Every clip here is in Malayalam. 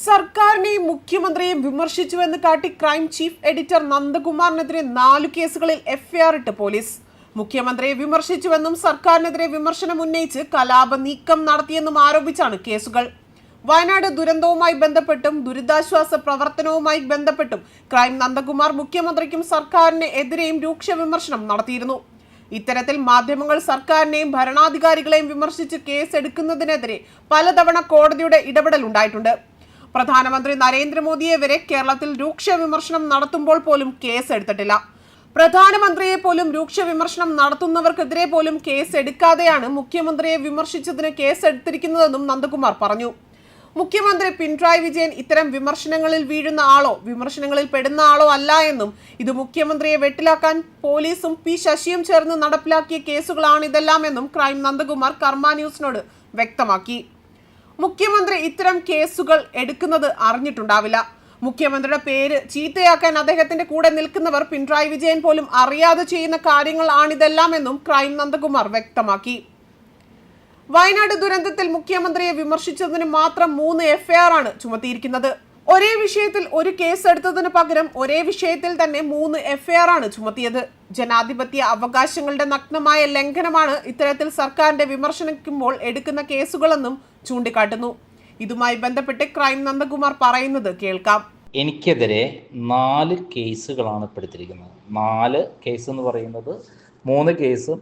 സർക്കാരിനെയും മുഖ്യമന്ത്രിയെയും വിമർശിച്ചുവെന്ന് കാട്ടി ക്രൈം ചീഫ് എഡിറ്റർ നന്ദകുമാറിനെതിരെ നാലു കേസുകളിൽ എഫ്ഐആർ ഇട്ട് പോലീസ്. മുഖ്യമന്ത്രിയെ വിമർശിച്ചുവെന്നും സർക്കാരിനെതിരെ വിമർശനം ഉന്നയിച്ച് കലാപ നീക്കം നടത്തിയെന്നും ആരോപിച്ചാണ് കേസുകൾ. വയനാട് ദുരന്തവുമായി ബന്ധപ്പെട്ടും ദുരിതാശ്വാസ പ്രവർത്തനവുമായി ബന്ധപ്പെട്ടും ക്രൈം നന്ദകുമാർ മുഖ്യമന്ത്രിക്കും സർക്കാരിന് എതിരെയും രൂക്ഷ വിമർശനം നടത്തിയിരുന്നു. ഇത്തരത്തിൽ മാധ്യമങ്ങൾ സർക്കാരിനെയും ഭരണാധികാരികളെയും വിമർശിച്ച് കേസെടുക്കുന്നതിനെതിരെ പലതവണ കോടതിയുടെ ഇടപെടൽ ഉണ്ടായിട്ടുണ്ട്. പ്രധാനമന്ത്രി നരേന്ദ്രമോദിയെ വരെ കേരളത്തിൽ രൂക്ഷ വിമർശനം നടത്തുമ്പോൾ പോലും കേസ് എടുത്തിട്ടില്ല പ്രധാനമന്ത്രിയെ പോലും രൂക്ഷ വിമർശനം നടത്തുന്നവർക്കെതിരെ പോലും കേസ് എടുക്കാതെയാണ് മുഖ്യമന്ത്രിയെ വിമർശിച്ചതിന് കേസ് എടുത്തിരിക്കുന്നതെന്നും നന്ദകുമാർ പറഞ്ഞു. മുഖ്യമന്ത്രി പിണറായി വിജയൻ ഇത്തരം വിമർശനങ്ങളിൽ വീഴുന്ന ആളോ വിമർശനങ്ങളിൽ പെടുന്ന ആളോ അല്ല എന്നും ഇത് മുഖ്യമന്ത്രിയെ വെട്ടിലാക്കാൻ പോലീസും പി ശശിയും ചേർന്ന് നടപ്പിലാക്കിയ കേസുകളാണ് ഇതെല്ലാം എന്നും ക്രൈം നന്ദകുമാർ കർമ്മ ന്യൂസിനോട് വ്യക്തമാക്കി. മുഖ്യമന്ത്രി ഇത്തരം കേസുകൾ എടുക്കുന്നത് അറിഞ്ഞിട്ടുണ്ടാവില്ല. മുഖ്യമന്ത്രിയുടെ പേര് ചീത്തയാക്കാൻ അദ്ദേഹത്തിന്റെ കൂടെ നിൽക്കുന്നവർ പിണറായി വിജയൻ പോലും അറിയാതെ ചെയ്യുന്ന കാര്യങ്ങളാണിതെല്ലാമെന്നും ക്രൈം നന്ദകുമാർ വ്യക്തമാക്കി. വയനാട് ദുരന്തത്തിൽ മുഖ്യമന്ത്രിയെ വിമർശിച്ചതിന് മാത്രം മൂന്ന് എഫ്ഐആർ ആണ് ചുമത്തിയിരിക്കുന്നത്. ഒരേ വിഷയത്തിൽ ഒരു കേസ് എടുത്തതിന് പകരം ഒരേ വിഷയത്തിൽ തന്നെ മൂന്ന് എഫ്ഐആർ ആണ് ചുമത്തിയത്. ജനാധിപത്യ അവകാശങ്ങളുടെ നഗ്നമായ ലംഘനമാണ് ഇത്തരത്തിൽ സർക്കാരിന്റെ വിമർശനിക്കുമ്പോൾ എടുക്കുന്ന കേസുകളെന്നും ചൂണ്ടിക്കാട്ടുന്നു. ഇതുമായി ബന്ധപ്പെട്ട് ക്രൈം നന്ദകുമാർ പറയുന്നത് കേൾക്കാം. എനിക്കെതിരെ നാല് കേസുകളാണ് ഇപ്പോൾ നാല് കേസ് എന്ന് പറയുന്നത് മൂന്ന് കേസും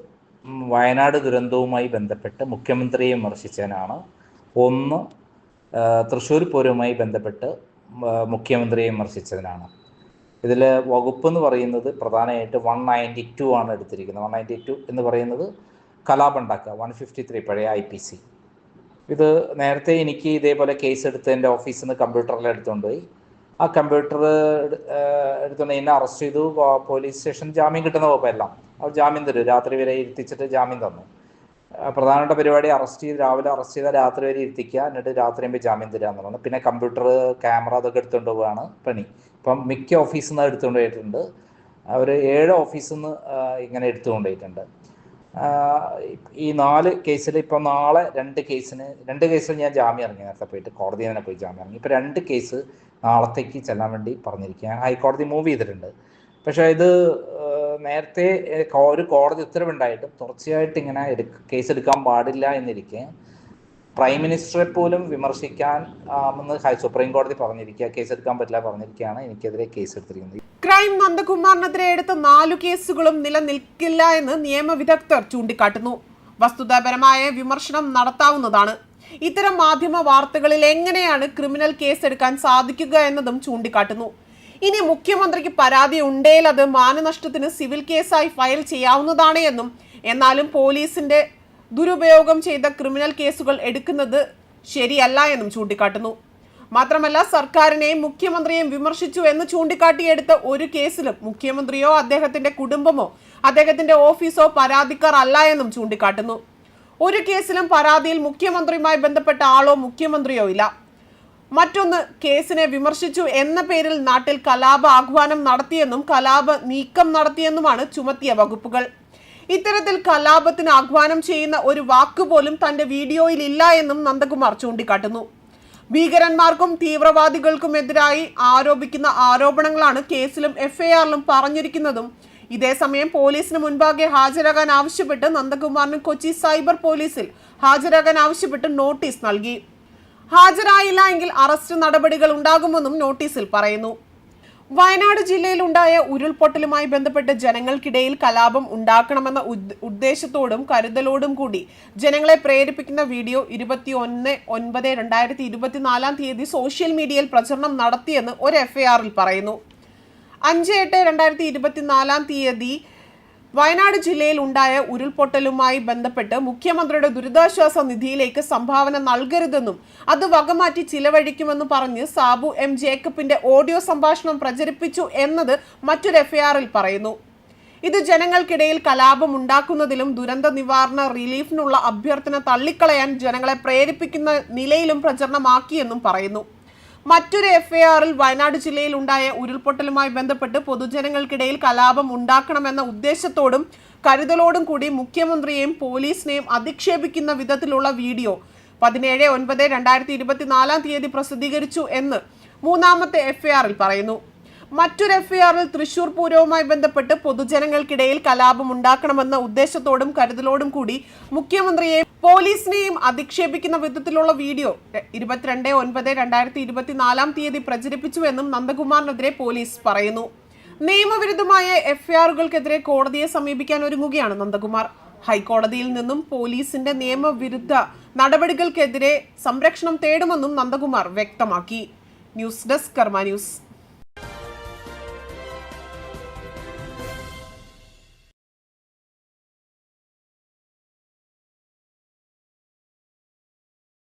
വയനാട് ദുരന്തവുമായി ബന്ധപ്പെട്ട് മുഖ്യമന്ത്രിയെ വിമർശിച്ചതിനാണ്. ഒന്ന് തൃശ്ശൂർ പൂരവുമായി ബന്ധപ്പെട്ട് മുഖ്യമന്ത്രിയെ വിമർശിച്ചതിനാണ്. ഇതിൽ വകുപ്പ് എന്ന് പറയുന്നത് പ്രധാനമായിട്ട് വൺ നയന്റി ടു ആണ് എടുത്തിരിക്കുന്നത്. വൺ നയന്റി ടു എന്ന് പറയുന്നത് കലാപുണ്ടാക്കുക വൺ ഫിഫ്റ്റി ത്രീ പഴയ ഐ പി സി ഇത് നേരത്തെ എനിക്ക് ഇതേപോലെ കേസ് എടുത്ത് എന്റെ ഓഫീസിൽ നിന്ന് കമ്പ്യൂട്ടറിൽ എടുത്തുകൊണ്ട് പോയി. ആ കമ്പ്യൂട്ടർ എടുത്തുകൊണ്ട് എന്നെ അറസ്റ്റ് ചെയ്തു. പോലീസ് സ്റ്റേഷൻ ജാമ്യം കിട്ടുന്ന വകുപ്പെല്ലാം. അവർ ജാമ്യം തരും. രാത്രി വരെ ഇരുത്തിച്ചിട്ട് ജാമ്യം തന്നു. പ്രധാനപ്പെട്ട പരിപാടി അറസ്റ്റ് ചെയ്ത് രാവിലെ അറസ്റ്റ് ചെയ്താൽ രാത്രി വരെ ഇരുത്തിക്കുക. എന്നിട്ട് രാത്രി ആകുമ്പോൾ ജാമ്യം തരിക എന്നുള്ളതാണ് പിന്നെ കമ്പ്യൂട്ടർ ക്യാമറ അതൊക്കെ എടുത്തുകൊണ്ട് പോവുകയാണ് പണി. ഇപ്പം മിക്ക ഓഫീസിൽ നിന്ന് എടുത്തുകൊണ്ട് പോയിട്ടുണ്ട്. അവർ ഏഴ് ഓഫീസിൽ നിന്ന് ഇങ്ങനെ എടുത്തുകൊണ്ട് പോയിട്ടുണ്ട്. ഈ നാല് കേസിൽ ഇപ്പം നാളെ രണ്ട് കേസിന് രണ്ട് കേസിൽ ഞാൻ ജാമ്യം ഇറങ്ങി. നേരത്തെ പോയിട്ട് കോടതി തന്നെ പോയി ജാമ്യം ഇറങ്ങി. ഇപ്പം രണ്ട് കേസ് നാളത്തേക്ക് ചെല്ലാൻ വേണ്ടി പറഞ്ഞിരിക്കുകയാണ്. ഹൈക്കോടതി മൂവ് ചെയ്തിട്ടുണ്ട്. പക്ഷേ ഇത് നേരത്തെ ഒരു കോടതി ഉത്തരവുണ്ടായിട്ടും തുടർച്ചയായിട്ട് ഇങ്ങനെ കേസ് എടുക്കാൻ പാടില്ല എന്നിരിക്കെ പ്രൈം മിനിസ്റ്ററെ പോലും വിമർശിക്കാൻ സുപ്രീം കോടതി പറഞ്ഞിരിക്കുക കേസ് എടുക്കാൻ പറ്റില്ല പറഞ്ഞിരിക്കുകയാണ് എനിക്കെതിരെ കേസ് എടുത്തിരിക്കുന്നത് ക്രൈം നന്ദകുമാറിനെതിരെ എടുത്ത നാലു കേസുകളും നിലനിൽക്കില്ല എന്ന് നിയമവിദഗ്ധർ ചൂണ്ടിക്കാട്ടുന്നു. വസ്തുതാപരമായ വിമർശനം നടത്താവുന്നതാണ്. ഇത്തരം മാധ്യമ വാർത്തകളിൽ എങ്ങനെയാണ് ക്രിമിനൽ കേസ് എടുക്കാൻ സാധിക്കുക എന്നതും ചൂണ്ടിക്കാട്ടുന്നു. ഇനി മുഖ്യമന്ത്രിക്ക് പരാതി ഉണ്ടേൽ അത് മാനനഷ്ടത്തിന് സിവിൽ കേസായി ഫയൽ ചെയ്യാവുന്നതാണ് എന്നും എന്നാലും പോലീസിന്റെ ദുരുപയോഗം ചെയ്ത ക്രിമിനൽ കേസുകൾ എടുക്കുന്നത് ശരിയല്ല എന്നും ചൂണ്ടിക്കാട്ടുന്നു. മാത്രമല്ല സർക്കാരിനെയും മുഖ്യമന്ത്രിയെയും വിമർശിച്ചു എന്ന് ചൂണ്ടിക്കാട്ടിയെടുത്ത ഒരു കേസിലും മുഖ്യമന്ത്രിയോ അദ്ദേഹത്തിന്റെ കുടുംബമോ അദ്ദേഹത്തിന്റെ ഓഫീസോ പരാതിക്കാർ അല്ല എന്നും ചൂണ്ടിക്കാട്ടുന്നു. ഒരു കേസിലും പരാതിയിൽ മുഖ്യമന്ത്രിയുമായി ബന്ധപ്പെട്ട ആളോ മുഖ്യമന്ത്രിയോ ഇല്ല. മറ്റൊന്ന് കേസിനെ വിമർശിച്ചു എന്ന പേരിൽ നാട്ടിൽ കലാപ ആഹ്വാനം നടത്തിയെന്നും കലാപ നീക്കം നടത്തിയെന്നുമാണ് ചുമത്തിയ വകുപ്പുകൾ. ഇത്തരത്തിൽ കലാപത്തിന് ആഹ്വാനം ചെയ്യുന്ന ഒരു വാക്കുപോലും തന്റെ വീഡിയോയിൽ ഇല്ല എന്നും നന്ദകുമാർ ചൂണ്ടിക്കാട്ടുന്നു. ഭീകരന്മാർക്കും തീവ്രവാദികൾക്കുമെതിരായി ആരോപിക്കുന്ന ആരോപണങ്ങളാണ് കേസിലും എഫ്ഐആറിലും പറഞ്ഞിരിക്കുന്നതും. ഇതേസമയം പോലീസിന് മുൻപാകെ ഹാജരാകാൻ ആവശ്യപ്പെട്ട് നന്ദകുമാറിന് കൊച്ചി സൈബർ പോലീസിൽ ഹാജരാകാൻ ആവശ്യപ്പെട്ട് നോട്ടീസ് നൽകി. ഹാജരായില്ല എങ്കിൽ അറസ്റ്റ് നടപടികൾ ഉണ്ടാകുമെന്നും നോട്ടീസിൽ പറയുന്നു. വയനാട് ജില്ലയിലുണ്ടായ ഉരുൾപൊട്ടലുമായി ബന്ധപ്പെട്ട് ജനങ്ങൾക്കിടയിൽ കലാപം ഉണ്ടാക്കണമെന്ന ഉദ്ദേശത്തോടും കരുതലോടും കൂടി ജനങ്ങളെ പ്രേരിപ്പിക്കുന്ന വീഡിയോ ഇരുപത്തി ഒന്ന് ഒൻപത് രണ്ടായിരത്തി ഇരുപത്തിനാലാം തീയതി സോഷ്യൽ മീഡിയയിൽ പ്രചരണം നടത്തിയെന്ന് ഒരു എഫ്ഐആറിൽ പറയുന്നു. അഞ്ച് എട്ട് രണ്ടായിരത്തി ഇരുപത്തിനാലാം തീയതി വയനാട് ജില്ലയിൽ ഉണ്ടായ ഉരുൾപൊട്ടലുമായി ബന്ധപ്പെട്ട് മുഖ്യമന്ത്രിയുടെ ദുരിതാശ്വാസ നിധിയിലേക്ക് സംഭാവന നൽകരുതെന്നും അത് വകമാറ്റി ചിലവഴിക്കുമെന്നും പറഞ്ഞ് സാബു എം ജേക്കബിന്റെ ഓഡിയോ സംഭാഷണം പ്രചരിപ്പിച്ചു എന്നത് മറ്റൊരു എഫ്ഐആറിൽ പറയുന്നു. ഇത് ജനങ്ങൾക്കിടയിൽ കലാപം ഉണ്ടാക്കുന്നതിലും ദുരന്ത നിവാരണ റിലീഫിനുള്ള അഭ്യർത്ഥന തള്ളിക്കളയാൻ ജനങ്ങളെ പ്രേരിപ്പിക്കുന്ന നിലയിലും പ്രചരണമാക്കിയെന്നും പറയുന്നു. മറ്റൊരു എഫ്ഐആറിൽ വയനാട് ജില്ലയിൽ ഉണ്ടായ ഉരുൾപൊട്ടലുമായി ബന്ധപ്പെട്ട് പൊതുജനങ്ങൾക്കിടയിൽ കലാപം ഉണ്ടാക്കണമെന്ന ഉദ്ദേശത്തോടും കരുതലോടും കൂടി മുഖ്യമന്ത്രിയെയും പോലീസിനെയും അധിക്ഷേപിക്കുന്ന വിധത്തിലുള്ള വീഡിയോ പതിനേഴ് ഒൻപത് രണ്ടായിരത്തി ഇരുപത്തിനാലാം തീയതി പ്രസിദ്ധീകരിച്ചു എന്ന് മൂന്നാമത്തെ എഫ്ഐആറിൽ പറയുന്നു. മറ്റൊരു എഫ്ഐആറിൽ തൃശൂർ പൂരവുമായി ബന്ധപ്പെട്ട് പൊതുജനങ്ങൾക്കിടയിൽ കലാപം ഉണ്ടാക്കണമെന്ന ഉദ്ദേശത്തോടും കരുതലോടും കൂടി മുഖ്യമന്ത്രിയെ പോലീസിനെയും അധിക്ഷേപിക്കുന്ന വിധത്തിലുള്ള വീഡിയോ ഇരുപത്തിരണ്ട് ഒൻപത് രണ്ടായിരത്തി ഇരുപത്തിനാലാം തീയതി പ്രചരിപ്പിച്ചുവെന്നും നന്ദകുമാറിനെതിരെ പോലീസ് പറയുന്നു. നിയമവിരുദ്ധമായ എഫ്ഐആറുകൾക്കെതിരെ കോടതിയെ സമീപിക്കാൻ ഒരുങ്ങുകയാണ് നന്ദകുമാർ. ഹൈക്കോടതിയിൽ നിന്നും പോലീസിന്റെ നിയമവിരുദ്ധ നടപടികൾക്കെതിരെ സംരക്ഷണം തേടുമെന്നും നന്ദകുമാർ വ്യക്തമാക്കി. News desk Karma news.